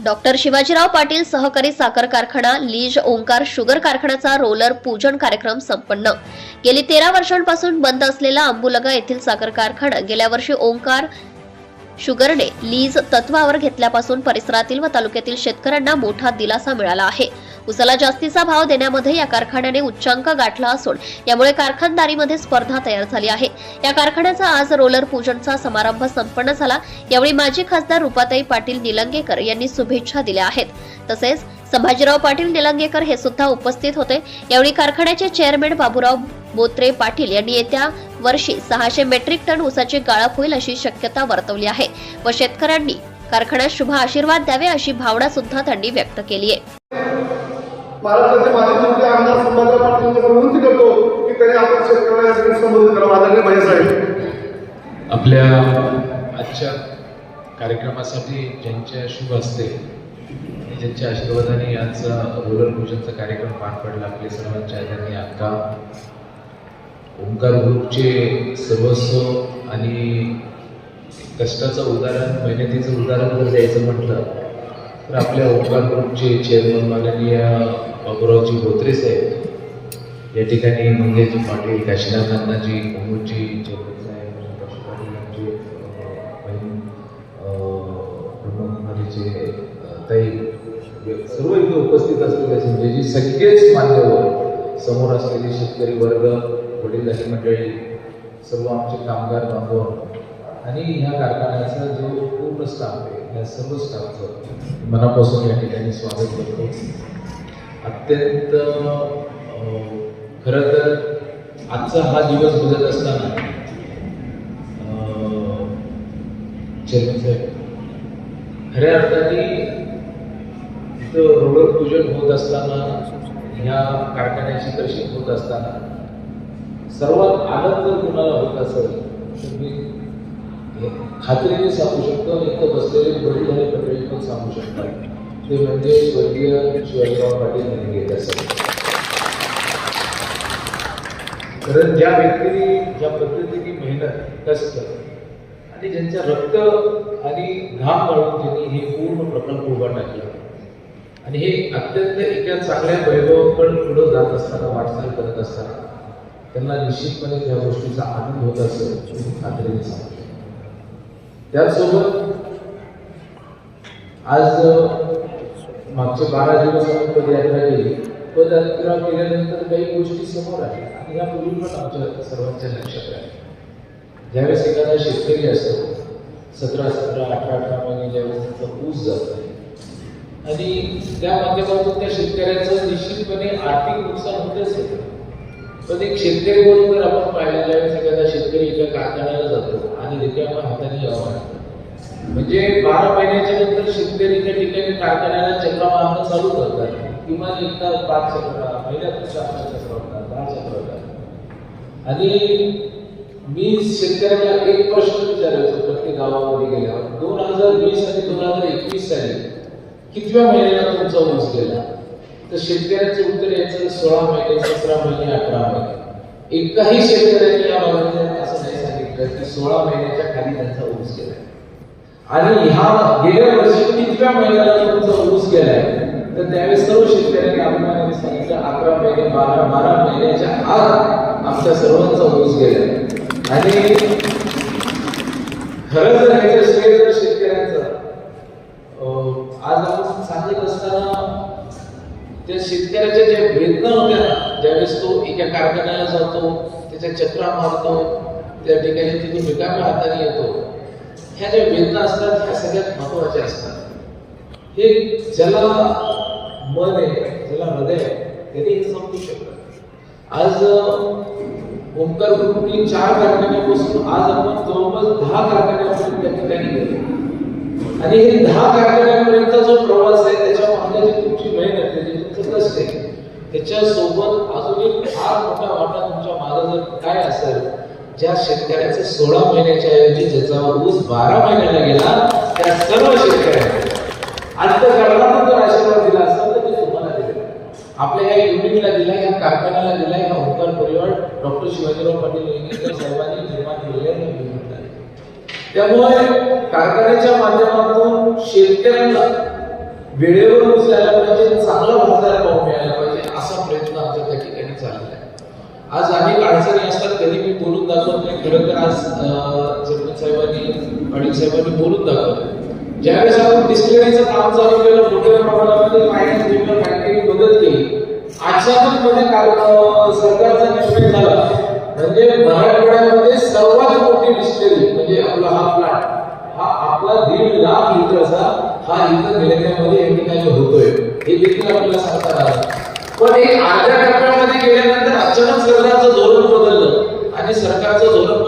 Doctor Shivajirao Patil सहकारी साखर कारखाना लीज ओंकार शुगर कारखान्याचा रोलर पूजन कार्यक्रम संपन्न. गेली तेरा वर्षांपासून बंद असलेला अंबुलगा येथील साखर कारखाना गेल्या वर्षी ओंकार शुगरने लीज तत्वावर घेतल्यापासून परिसरातील व तालुक्यातील शेतकऱ्यांना मोठा दिलासा मिळाला आहे. उसाला जास्तीचा भाव देण्यामध्ये या कारखान्याने उच्चांक गाठला असून यामुळे कारखानदारीमध्ये स्पर्धा तयार झाली आहे. या कारखान्याचा आज रोलर पूजनचा समारंभ संपन्न झाला. यावेळी माजी खासदार रुपाताई पाटील निलंगेकर यांनी शुभेच्छा दिल्या आहेत. तसेच संभाजीराव पाटील निलंगेकर हे सुद्धा उपस्थित होते. यावेळी कारखान्याचे चेअरमॅन बाबूराव बोत्रे पाटील यांनी येत्या वर्षी सहाशे मेट्रिक टन ऊसाची गाळप होईल अशी शक्यता वर्तवली आहे. व शेतकऱ्यांनी कारखान्यात शुभ आशीर्वाद द्यावे अशी भावना सुद्धा त्यांनी व्यक्त केली आहे. महाराष्ट्राचे माजी मंत्री आमदार संभाजीराव पाटील विनंती करतो की त्यांनी आपण शेतकऱ्यांना या ठिकाणी संबोधित करावं आदरणीय भाईसाहेब आपल्या आजच्या कार्यक्रमासाठी ज्यांच्या शुभ असते ज्यांच्या आशीर्वादाने आजचा रोलर पूजनचा कार्यक्रम पार पडला आपले सर्वांच्या आदरणीय अक्का ओंकार ग्रुपचे सर्वस्व आणि कष्टाचं उदाहरण मेहनतीचं उदाहरण जर द्यायचं म्हटलं तर आपल्या ओंकार ग्रुपचे चेअरमन माननीय बाबूरावजी बोत्रे साहेब या ठिकाणी मंगेश पाटील काशीनाथ अण्णाजी अमोलजी चेअरमन साहेब ब्रह्मकुमारीचे ताई सर्व इथे उपस्थित असलेले संजयजी म्हणजे सगळेच मान्यवर समोर असलेले शेतकरी वर्ग वडीलधारी मंडळी सर्व आमचे कामगार बांधव. आणि ह्या कारखान्याचा जो पूर्ण स्टाफ आहे या सर्व स्टाफचं मनापासून या ठिकाणी स्वागत करतो. अत्यंत खरं तर आजचा हा दिवस बघत असताना चेअरमॅन साहेब खऱ्या अर्थाने इथं रोडर पूजन होत असताना ह्या कारखान्याची दर्शन होत असताना सर्वात आनंद जर कुणाला होत असेल तर मी खात्रीने सांगू शकतो इथं बसलेले वडीलधारी मंडळी पण सांगू शकतात. ते म्हणजे स्वर्गीय शिवाजीराव पाटील निलंगेकर साहेब कारण ज्या व्यक्तीने ज्या पद्धतीने मेहनत कष्ट आणि ज्यांच्या रक्त आणि घाम गाळून त्यांनी हे पूर्ण प्रकल्प उभा टाकला. आणि हे अत्यंत एका चांगल्या वैभवाकडे पुढे जात असताना वाटचाल करत असताना त्यांना निश्चितपणे त्या गोष्टीचा आनंद होत असेल खात्रीने सांगतो. त्याचसोबत आज मागचे बारा दिवस आपण पदयात्रा केली पदयात्रा केल्यानंतर काही गोष्टी समोर आहेत आणि या पूर्वी पण आमच्या सर्वांच्या लक्षात आहे ज्यावेळेस एखादा शेतकरी असतो सतरा सतरा अठरा अठरा महिने ज्यावेळेस त्याचा ऊस जातो आणि त्या माध्यमातून त्या शेतकऱ्याचं निश्चितपणे आर्थिक नुकसान होतच होतं. पण एक शेतकरी म्हणून जर आपण पाहिलं ज्यावेळेस एखादा शेतकरी एका कारखान्याला जातो आणि रिकाम्या हाताने हवा म्हणजे बारा महिन्याच्या नंतर शेतकरी त्या ठिकाणी कारखान्याला चक्र मारणं चालू करतात. किमान एकदा पाच चक्र महिन्यातून चार चक्र होतात दहा चक्र होतात. आणि मी शेतकऱ्याला एक प्रश्न विचारायचो प्रत्येक गावामध्ये गेल्यावर. दोन हजार वीस आणि दोन हजार एकवीस साली कितव्या महिन्याला तुमचा ऊस गेला? तर शेतकऱ्याचे उत्तर यायचं सोळा महिने सतरा महिने अकरा महिने. एकाही शेतकऱ्याने या बाबतीत असं नाही सांगितलं की सोळा महिन्याच्या खाली त्यांचा ऊस गेला आणि ह्या गेल्या वर्षी कितव्या महिन्याला तुमचा ऊस गेलाय? तर त्यावेळेस सर्व शेतकऱ्यांनी अभिमानाने सांगितलं अकरा महिने बारा बारा महिन्याच्या आत आमच्या सर्वांचा ऊस गेलाय. आणि खरं जर ह्याचं श्रेय जर शेतकऱ्यांचं अं, आज आपण सांगत असताना त्या शेतकऱ्याच्या ज्या वेदना होत्या त्यावेळेस तो एका कारखान्याला जातो त्याच्या चक्रा मारतो त्या ठिकाणी तिथे रिकाम्या हाताने येतो. ह्या ज्या वेदना असतात ह्या सगळ्यात महत्त्वाच्या असतात. हे ज्याला मन आहे ज्याला हृदय आहे त्याने हे समजू शकतात. आज ओमकार ओंकार ग्रुपनी चार कारखान्यापासून आज आपण जवळपास दहा कारखान्यापर्यंत त्या ठिकाणी गेलो. आणि हे दहा कारखान्यापर्यंत जो प्रवास आहे त्याच्यामागे जी तुमची मेहनत आहे जे तुमचं कष्ट आहे त्याच्यासोबत अजून एक फार मोठा वाटा तुमच्या मागे जर काय असेल ज्या शेतकऱ्याचं सोळा महिन्याच्या ऐवजी ज्याचा ऊस बारा महिन्याला गेला त्या सर्व शेतकऱ्यांना अंतकरणातून जर आशीर्वाद दिला असेल तर ते तुम्हाला दिले. आपल्या या युनिटला दिला या कारखान्याला दिला या ओंकार परिवार डॉक्टर शिवाजीराव पाटील निलंगेकर साहेबांनी निर्माण केलेल्या त्यामुळे कारखान्याच्या माध्यमातून शेतकऱ्यांना वेळेवर ऊस पाहिजे चांगला बाजार भाव मिळायला पाहिजे असा प्रयत्न आमच्या त्या ठिकाणी चाललेला आहे आज अनेक अडचणी असतात. कधी मी बोलून दाखवत नाही. खरं तर आज जगमत साहेबांनी पाटील साहेबांनी बोलून दाखवलं ज्यावेळेस आपण डिस्टिलरीचं काम चालू केलं मोठ्या प्रमाणामध्ये फायनान्स डिव्हिजन फॅक्टरी मदत केली. अचानक मध्ये सरकारचा निर्णय झाला. म्हणजे मराठवाड्यामध्ये सर्वात मोठी डिस्टिलरी म्हणजे आपला हा प्लांट हा आपला दीड लाख लिटरचा हा इथं निलंग्यामध्ये या ठिकाणी होतोय. हे देखील आपल्याला सांगता आलं. पण एक अर्ध्या टप्प्यामध्ये गेल्यानंतर अचानक सरकारचं धोरण बदललं आणि सरकारचं धोरण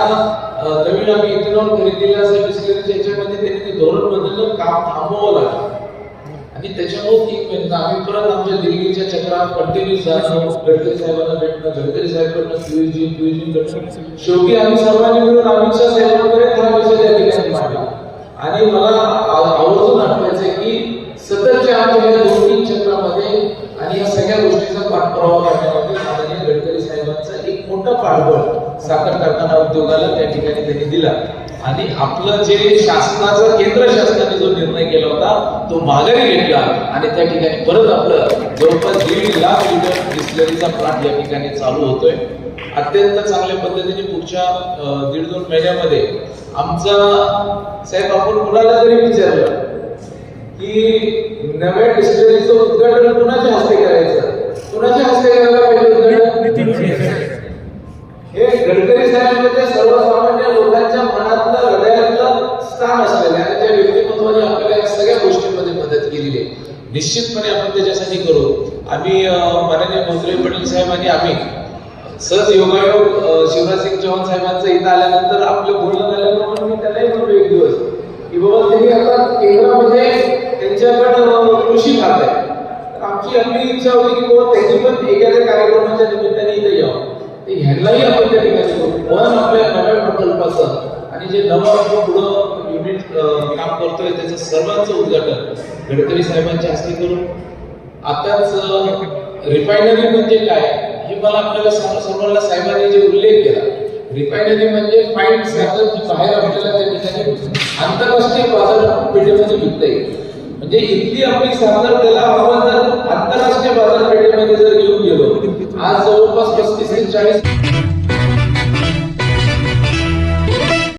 बदलल्यानंतर नवीन आम्ही इथेनॉल खरेदीला डिस्टिलरीच्या याच्यामध्ये त्यांनी ते धोरण बदललं काम थांबवावं लागलं. आणि त्याच्यामुळे तीन महिने म्हणजे आम्ही परत आमच्या दिल्लीच्या चक्रात कंटिन्यू जाणं गडकरी साहेबांना भेटणं गडकरी साहेबांना पियुषजी पियुषजी शेवटी आम्ही सर्वांनी मिळून अमित शाह साहेबांकडे हा विषय त्या ठिकाणी मांडला. आणि मला आवर्जून आठवायचं की सततच्या आमच्या या दोन तीन चक्रामध्ये आणि या सगळ्या गोष्टीचा पाठपुरावा करण्यामध्ये माननीय गडकरी साहेबांचा एक मोठा साखर कारखाना उद्योगाला त्या ठिकाणी त्यांनी दिला. आणि आपलं जे शासनाचा केंद्र शासनाने जो निर्णय केला होता तो माघारी घेतला आणि त्या ठिकाणी परत आपलं जवळपास दीड लाख लिटर डिस्लरीचा प्लांट या ठिकाणी चालू होतोय. अत्यंत चांगल्या पद्धतीने पुढच्या दीड दोन महिन्यामध्ये आमचा साहेब आपण कुणाला जरी विचारलं की नव्या डिस्टरीचं उद्घाटन कुणाच्या हस्ते करायचं? कुणाच्या हस्ते करायला पाहिजे उद्घाटन? हे गडकरी साहेबांमध्ये सर्वसामान्य लोकांच्या मनातलं हृदयातलं स्थान असलेलं आणि त्या व्यक्तिमत्वाने आपल्याला या सगळ्या गोष्टींमध्ये मदत केलेली आहे. निश्चितपणे आपण त्याच्यासाठी करू. आम्ही माननीय मंत्री पटेल साहेब आणि आम्ही सहज योगायोग शिवराज सिंग चौहान साहेबांचं इथं आल्यानंतर आपलं बोलणं झाल्यानंतर मी त्यांनाही म्हणलो एक दिवस की बाबा त्यांनी आता केंद्रामध्ये त्यांच्याकडे कृषी खात आहे. आमची आपली इच्छा होती की बाबा त्यांनी पण एखाद्या कार्यक्रमाच्या निमित्ताने इथे यावं. ते ह्यांनाही आपण त्या ठिकाणी करू पण आपल्या नव्या प्रकल्पाचं. आणि जे नवं आपण पुढं युनिट काम करतोय त्याचं सर्वांचं उद्घाटन गडकरी साहेबांच्या हस्ते करून. आताच रिफायनरी म्हणजे काय? हे मला आपल्याला सांग सर्वांना साहेबांनी जे उल्लेख केला. रिफायनरी म्हणजे फाईन साखर जी बाहेर आपल्याला त्या ठिकाणी आंतरराष्ट्रीय बाजारपेठेमध्ये विकता येईल जे इथली आपली साखर त्याला आपण जर आंतरराष्ट्रीय बाजारपेठेमध्ये जर घेऊन गेलो. आज जवळपास पस्तीस ते चाळीस